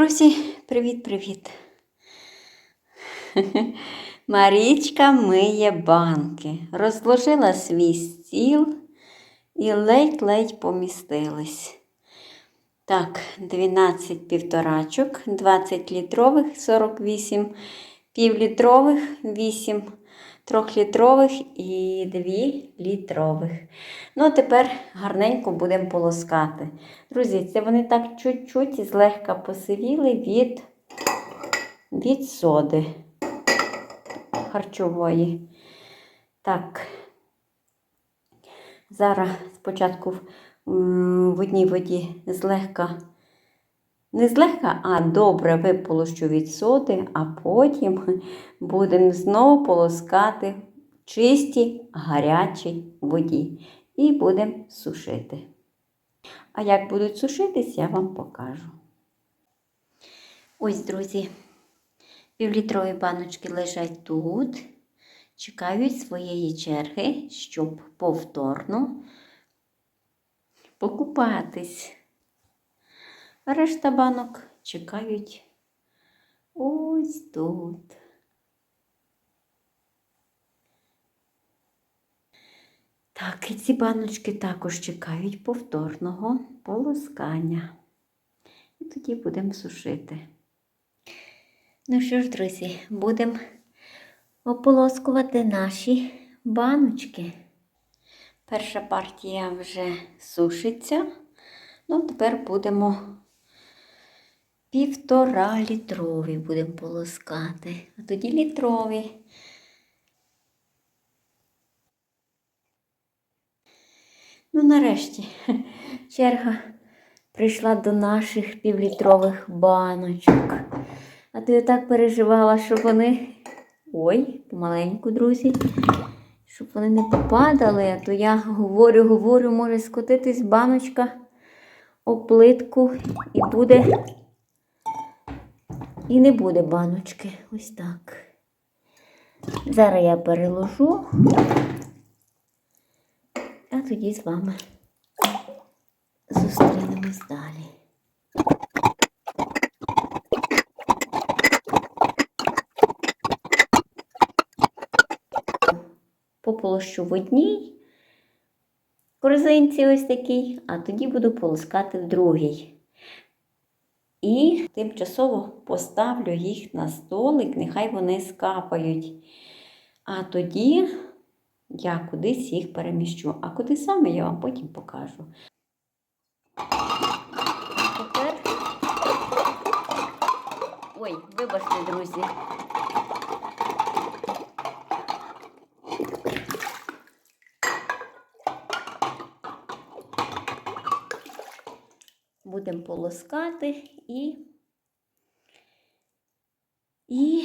Друзі, привіт-привіт! Марічка миє банки, розложила свій стіл і ледь-ледь помістились. Так, 12 півторачок, 20 літрових, 48 півлітрових, 8 трьохлітрових і 2 літрових. Ну, а тепер гарненько будемо полоскати. Друзі, це вони так чуть-чуть злегка посивіли від, від соди харчової. Так, зараз спочатку в одній воді злегка, не злегка, а добре виполощу від соди, а потім будемо знову полоскати в чистій гарячій воді і будемо сушити. А як будуть сушитись, я вам покажу. Ось, друзі, півлітрові баночки лежать тут, чекають своєї черги, щоб повторно покупатись. Решта банок чекають ось тут. Так, і ці баночки також чекають повторного полоскання. І тоді будемо сушити. Ну що ж, друзі, будемо ополоскувати наші баночки. Перша партія вже сушиться. Ну, тепер будемо півтора літрові будемо полоскати, а тоді літрові. Ну, нарешті, черга прийшла до наших півлітрових баночок. А то я так переживала, щоб вони. Ой, помаленьку, друзі, щоб вони не попадали, а то я говорю, говорю, може скотитись баночка о плитку і буде. І не буде баночки. Ось так. Зараз я переложу, а тоді з вами зустрінемось далі. Пополощу в одній корзинці ось такій, а тоді буду полоскати в другій. І тимчасово поставлю їх на столик, нехай вони скапають. А тоді я кудись їх переміщу. А куди саме я вам потім покажу. Тепер. Ой, вибачте, друзі. Будемо полоскати і, і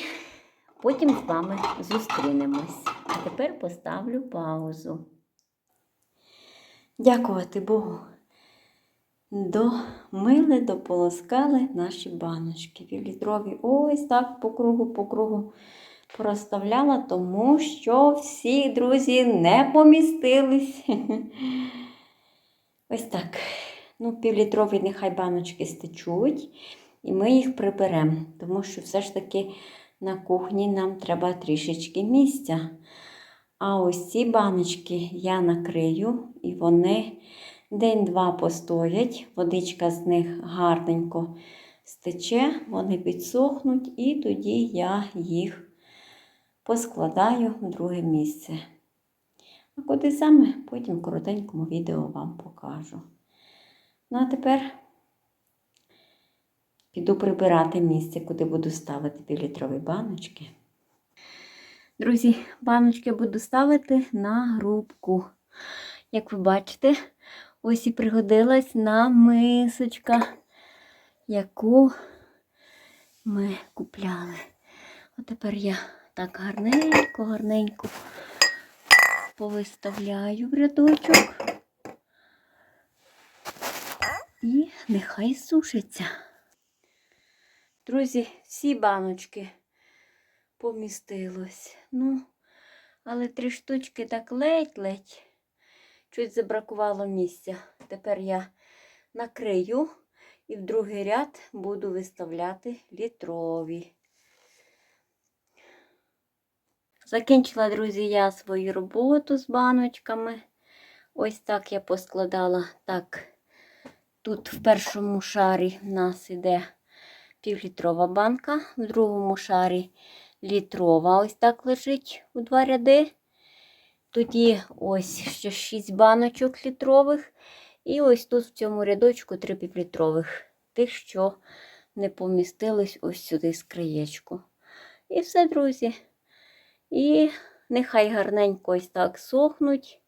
потім з вами зустрінемось. А тепер поставлю паузу. Дякувати Богу. Домили, дополоскали наші баночки. Півлітрові ось так по кругу, по кругу проставляла, тому що всі друзі не помістились. Ось так. Ну, півлітрові нехай баночки стечуть, і ми їх приберемо, тому що все ж таки на кухні нам треба трішечки місця. А ось ці баночки я накрию, і вони день-два постоять, водичка з них гарненько стече, вони підсохнуть, і тоді я їх поскладаю в друге місце. А куди саме, потім в коротенькому відео вам покажу. Ну, а тепер піду прибирати місце, куди буду ставити півлітрові баночки. Друзі, баночки буду ставити на грубку. Як ви бачите, ось і пригодилась на мисочка, яку ми купляли. От тепер я так гарненько, гарненько повиставляю в рядочок. І нехай сушиться. Друзі, всі баночки помістилось. Ну, але три штучки так ледь-ледь. Чуть забракувало місця. Тепер я накрию І в другий ряд буду виставляти літрові. Закінчила, друзі, я свою роботу з баночками. Ось так я поскладала. Так, тут в першому шарі в нас іде півлітрова банка, в другому шарі літрова. Ось так лежить у два ряди. Тоді ось ще 6 баночок літрових. І ось тут в цьому рядочку 3 півлітрових. Тих, що не помістились ось сюди з краєчку. І все, друзі. І нехай гарненько ось так сохнуть.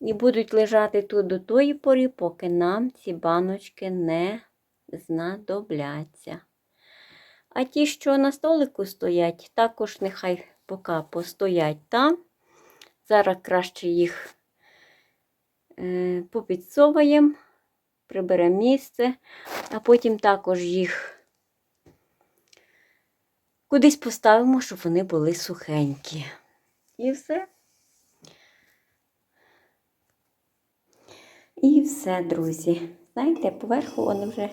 І будуть лежати тут до тої пори, поки нам ці баночки не знадобляться. А ті, що на столику стоять, також нехай поки постоять там. Зараз краще їх е, попідсовуємо, приберемо місце, а потім також їх кудись поставимо, щоб вони були сухенькі. І все. І все, друзі. Знаєте, поверху вони вже.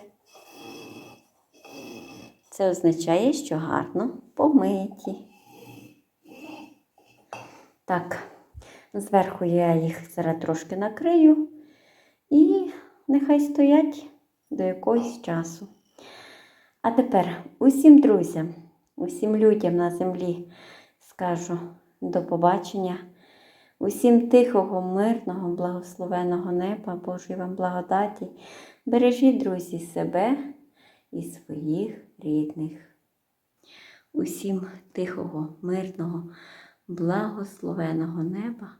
Це означає, що гарно помиті. Так, зверху я їх зараз трошки накрию і нехай стоять до якогось часу. А тепер усім друзям, усім людям на землі скажу до побачення. Усім тихого, мирного, благословеного неба, Божої вам благодаті. Бережіть, друзі, себе і своїх рідних. Усім тихого, мирного, благословеного неба.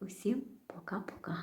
Усім пока-пока.